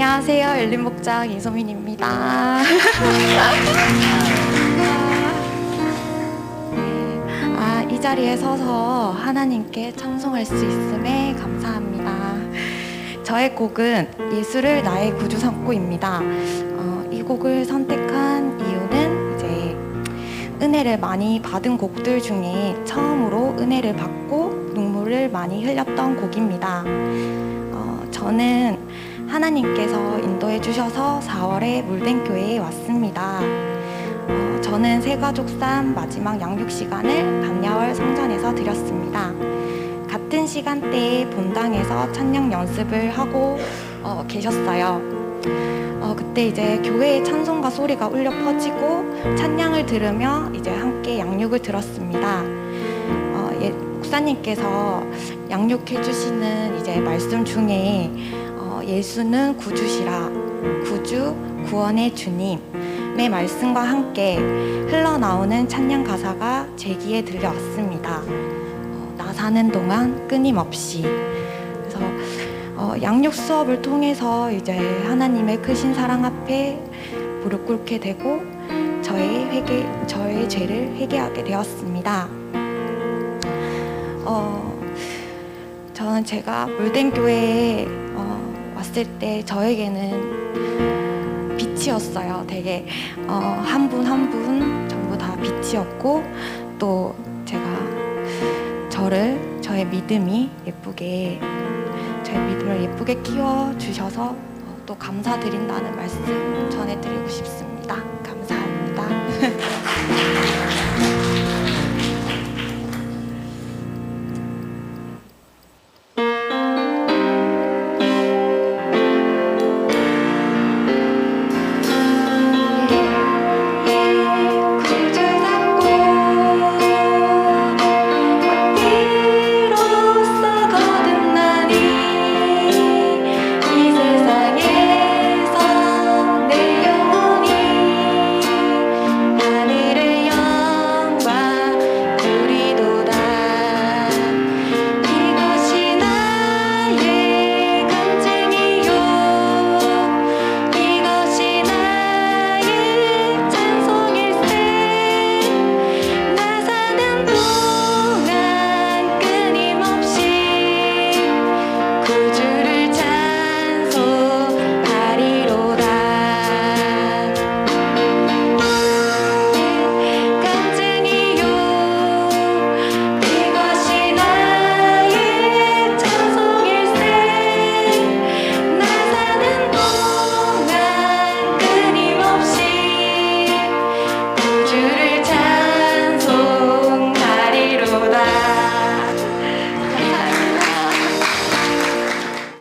안녕하세요. 엘린 목장 이소민입니다. 네, 아, 이 자리에 서서 하나님께 찬송할 수 있음에 감사합니다. 저의 곡은 예수를 나의 구주 삼고입니다. 어, 이 곡을 선택한 이유는 이제 은혜를 많이 받은 곡들 중에 처음으로 은혜를 받고 눈물을 많이 흘렸던 곡입니다. 어, 저는 하나님께서 인도해 주셔서 4월에 물den교회에 왔습니다. 어, 저는 새가족산 마지막 양육 시간을 반야월 성전에서 드렸습니다. 같은 시간대에 본당에서 찬양 연습을 하고 어, 계셨어요. 어, 그때 이제 교회의 찬송가 소리가 울려 퍼지고 찬양을 들으며 이제 함께 양육을 들었습니다. 어, 예, 목사님께서 양육해 주시는 이제 말씀 중에 어, 예수는 구주시라 구주 구원의 주님의 말씀과 함께 흘러나오는 찬양 가사가 제 귀에 들려왔습니다. 어, 나 사는 동안 끊임없이 그래서 어, 양육 수업을 통해서 이제 하나님의 크신 사랑 앞에 무릎 꿇게 되고 저의 회개 저의 죄를 회개하게 되었습니다. 어, 저는 제가 물된 교회에 어, 왔을 때 저에게는 빛이었어요. 되게 어, 한분 한 분 전부 다 빛이었고 또 제가 저를 저의 믿음이 예쁘게 저의 믿음을 예쁘게 키워 주셔서 어, 또 감사드린다는 말씀 전해드리고 싶습니다. 감사합니다.